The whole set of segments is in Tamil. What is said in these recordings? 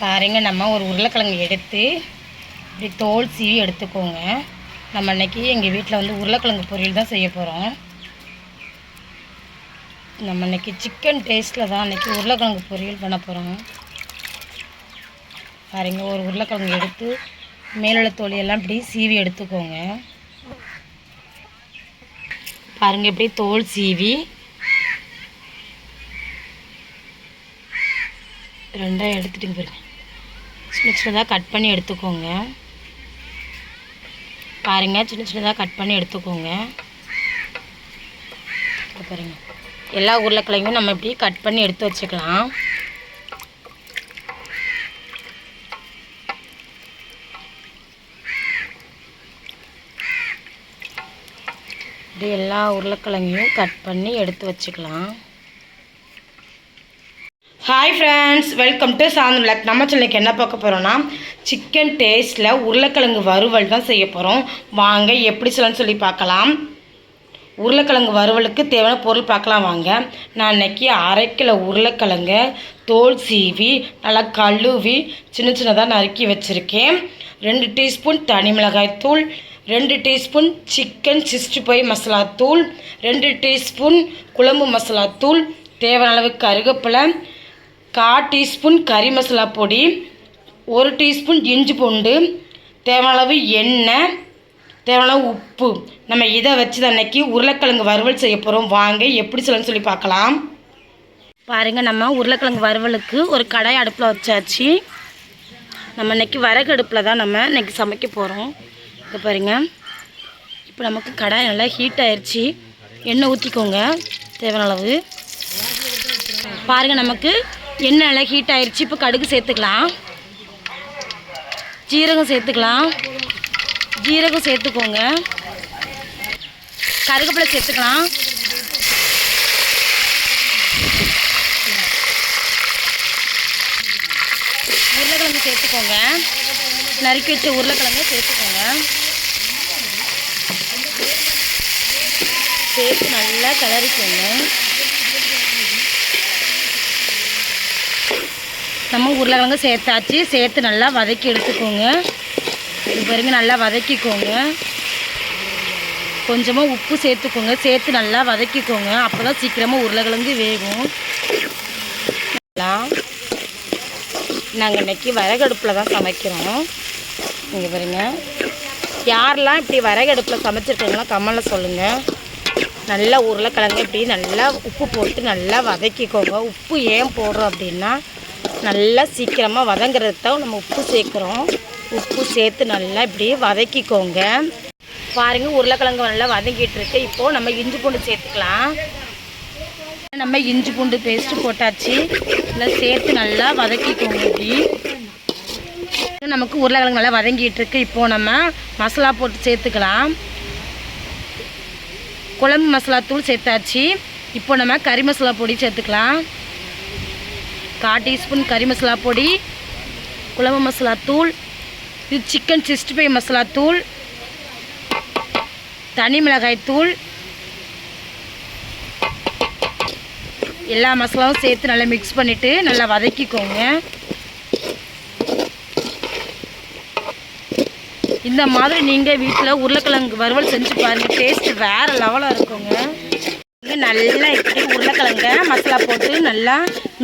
பாருங்க நம்ம ஒரு உருளைக்கிழங்கு எடுத்து இப்படி தோல் சீவி எடுத்துக்கோங்க. நம்ம அன்றைக்கி எங்கள் வீட்டில் வந்து உருளைக்கிழங்கு பொரியல் தான் செய்ய போகிறோம் நம்ம அன்றைக்கி சிக்கன் டேஸ்ட்டில் தான் அன்னைக்கு உருளைக்கிழங்கு பொரியல் பண்ண போகிறோம் பாருங்க ஒரு உருளைக்கிழங்கு எடுத்து மேலுள்ள தோலியெல்லாம் இப்படி சீவி எடுத்துக்கோங்க. பாருங்கள் இப்படி தோல் சீவி ரெண்டாக எடுத்துகிட்டு பாருங்க. சின்ன சின்னதாக கட் பண்ணி எடுத்துக்கோங்க. பாருங்கள் சின்ன சின்னதாக கட் பண்ணி எடுத்துக்கோங்க. பாருங்கள் பாருங்க. எல்லா உருளைக்கிழங்கும் நம்ம இப்படி கட் பண்ணி எடுத்து வச்சுக்கலாம். இப்படி எல்லா உருளைக்கிழங்கையும் கட் பண்ணி எடுத்து வச்சுக்கலாம். ஹாய் ஃப்ரெண்ட்ஸ் வெல்கம் டு சாந்தன் லக் நம்ம சென்னைக்கு என்ன பார்க்க போகிறோன்னா சிக்கன் டேஸ்ட்டில் உருளைக்கிழங்கு வறுவல் தான் செய்ய போகிறோம் வாங்க எப்படி சொல்லணும்னு சொல்லி பார்க்கலாம். உருளைக்கிழங்கு வறுவலுக்கு தேவையான பொருள் பார்க்கலாம் வாங்க. நான் இன்றைக்கி அரை கிலோ உருளைக்கிழங்கு தோல் சீவி நல்லா கழுவி சின்ன சின்னதாக நறுக்கி வச்சுருக்கேன். ரெண்டு டீஸ்பூன் தனி மிளகாய் தூள் ரெண்டு teaspoon chicken sixty five masala தூள் ரெண்டு டீஸ்பூன் குழம்பு மசாலா தூள் தேவையான அளவு கருவேப்பிலை கா டீஸ்பூன் கறி மசாலா பொடி ஒரு டீஸ்பூன் இஞ்சி பூண்டு தேவையான அளவு எண்ணெய் தேவையான அளவு உப்பு. நம்ம இதை வச்சு அன்னைக்கு உருளைக்கிழங்கு வறுவல் செய்ய போகிறோம் வாங்க எப்படி சொல்லணும்னு சொல்லி பார்க்கலாம். பாருங்கள் நம்ம உருளைக்கிழங்கு வறுவலுக்கு ஒரு கடாய் அடுப்பில் வச்சாச்சு. நம்ம இன்றைக்கி விறகு அடுப்பில் தான் நம்ம இன்னைக்கு சமைக்க போகிறோம் இப்போ பாருங்க. இப்போ நமக்கு கடாய் நல்லா ஹீட் ஆயிடுச்சு எண்ணெய் ஊற்றிக்கோங்க தேவையான அளவு பாருங்கள் நமக்கு எண்ணெய் நல்லா ஹீட் ஆயிடுச்சு இப்போ கடுகு சேர்த்துக்கலாம். ஜீரகம் சேர்த்துக்கலாம். ஜீரகம் சேர்த்துக்கோங்க. கருவேப்பிலை சேர்த்துக்கலாம். உருளைக்கிழங்கு சேர்த்துக்கோங்க. நறுக்கி வச்ச உருளைக்கிழங்கு சேர்த்துக்கோங்க. சேர்த்து நல்லா கிளறிக்கோங்க. நம்ம உருளைக்கிழங்கு சேர்த்தாச்சு. சேர்த்து நல்லா வதக்கி எடுத்துக்கோங்க. இது பாருங்க நல்லா வதக்கிக்கோங்க. கொஞ்சமாக உப்பு சேர்த்துக்கோங்க. சேர்த்து நல்லா வதக்கிக்கோங்க. அப்போ தான் சீக்கிரமாக உருளைக்கிழங்கு வேகும். நாங்கள் இன்றைக்கி விறகடுப்பில் தான் சமைக்கிறோம். இங்கே பாருங்க. யாரெல்லாம் இப்படி விறகடுப்பில் சமைச்சிருக்காங்களோ கம்மலில் சொல்லுங்கள் நல்லா உருளைக்கிழங்கு இப்படி நல்லா உப்பு போட்டு நல்லா வதக்கிக்கோங்க. உப்பு ஏன் போடுறோம் அப்படின்னா நல்லா சீக்கிரமாக வதங்குறதுக்கு தான் நம்ம உப்பு சேர்க்குறோம். உப்பு சேர்த்து நல்லா இப்படி வதக்கிக்கோங்க. பாருங்கள் உருளைக்கிழங்கு நல்லா வதங்கிட்டு இருக்கு. இப்போது நம்ம இஞ்சி பூண்டு சேர்த்துக்கலாம். நம்ம இஞ்சி பூண்டு பேஸ்ட்டு போட்டாச்சு. நல்லா சேர்த்து நல்லா வதக்கிக்கோங்க இப்படி. நமக்கு உருளைக்கிழங்கு நல்லா வதங்கிட்டு இருக்கு. இப்போது நம்ம மசாலா போட்டு சேர்த்துக்கலாம். குழம்பு மசாலா தூள் சேர்த்தாச்சு. இப்போ நம்ம கறி மசாலா பொடி சேர்த்துக்கலாம். கால் டீஸ்பூன் கறி மசாலா பொடி குழம்பு மசாலா தூள் இது சிக்கன் சிக்ஸ்டி ஃபைவ் மசாலா தூள் தனி மிளகாய் தூள் எல்லா மசாலாவும் சேர்த்து நல்லா மிக்ஸ் பண்ணிவிட்டு நல்லா வதக்கிக்கோங்க. இந்த மாதிரி நீங்கள் வீட்டில் உருளைக்கிழங்கு வறுவல் செஞ்சு பாருங்கள் டேஸ்ட் வேறு லெவலாக இருக்குங்க. நல்லா இப்படி உருளைக்கிழங்க மசாலா போட்டு நல்லா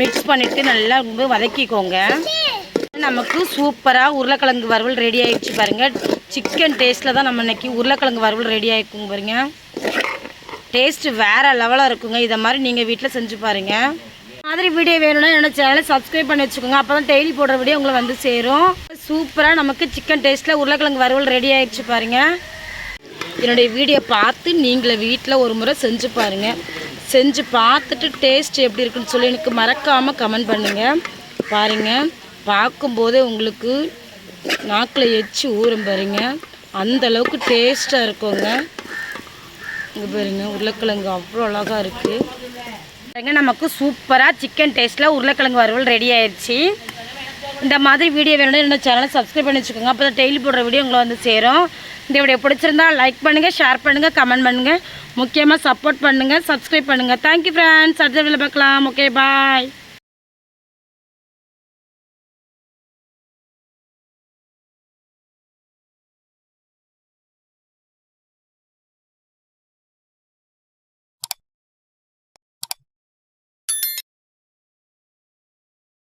மிக்ஸ் பண்ணிவிட்டு நல்லா வதக்கிக்கோங்க. நமக்கு சூப்பராக உருளைக்கிழங்கு வறுவல் ரெடி ஆகிடுச்சு பாருங்கள் சிக்கன் டேஸ்ட்டில் தான் நம்ம இன்றைக்கி உருளைக்கிழங்கு வறுவல் ரெடி ஆகிக்குங்க பாருங்க. டேஸ்ட்டு வேறு லெவலாக இருக்குங்க. இதை மாதிரி நீங்கள் வீட்டில் செஞ்சு பாருங்கள் மாதிரி வீடியோ வேணும்னா என்னோட சேனலை சப்ஸ்கிரைப் பண்ணி வச்சுக்கோங்க. அப்போ தான் டெய்லி போடுற வீடியோ உங்களை வந்து சேரும். சூப்பராக நமக்கு சிக்கன் டேஸ்ட்டில் உருளைக்கிழங்கு வறுவல் ரெடி ஆகிடுச்சு பாருங்கள் என்னுடைய வீடியோ பார்த்து நீங்களே வீட்டில் ஒரு முறை செஞ்சு பாருங்கள் செஞ்சு பார்த்துட்டு டேஸ்ட் எப்படி இருக்குன்னு சொல்லி எனக்கு மறக்காமல் கமெண்ட் பண்ணுங்கள் பாருங்கள் பார்க்கும்போதே உங்களுக்கு நாக்கில் எச்சு ஊறும் பாருங்க. அந்தளவுக்கு டேஸ்ட்டாக இருக்குங்க. இங்கே பாருங்க உருளைக்கிழங்கு அவ்வளோ அழகாக இருக்குது பாருங்க நமக்கு சூப்பராக சிக்கன் டேஸ்ட்டில் உருளைக்கிழங்கு வறுவல் ரெடி ஆயிடுச்சு இந்த மாதிரி வீடியோ வேணும்னா என்னோட சேனலை சப்ஸ்கிரைப் பண்ணி வச்சுக்கோங்க. அப்போ தான் டெய்லி போடுற வீடியோ உங்களை வந்து சேரும். இந்த வீடியோ பிடிச்சிருந்தா லைக் பண்ணுங்கள் ஷேர் பண்ணுங்கள் கமெண்ட் பண்ணுங்கள் முக்கியமாக சப்போர்ட் பண்ணுங்கள் சப்ஸ்கிரைப் பண்ணுங்கள் தேங்க்யூ ஃப்ரெண்ட்ஸ் அடுத்த வீடியோவில் பார்க்கலாம். Okay bye